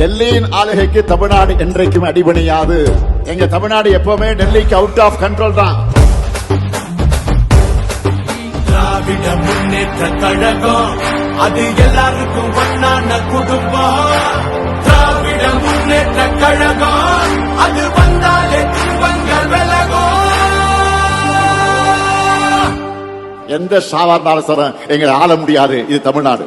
டெல்லியின் ஆளுகைக்கு தமிழ்நாடு என்றைக்கும் அடிபணியாது. எங்க தமிழ்நாடு எப்பவுமே டெல்லிக்கு அவுட் ஆஃப் கண்ட்ரோல் தான். திராவிட முன்னேற்ற கழகம் அது எல்லாருக்கும் ஒன்னான குடும்பம். திராவிட முன்னேற்ற கழகம் அது வந்தாலே துன்பங்கள் விலகும். எந்த சாதாரண சர எங்களை ஆள முடியாது. இது தமிழ்நாடு.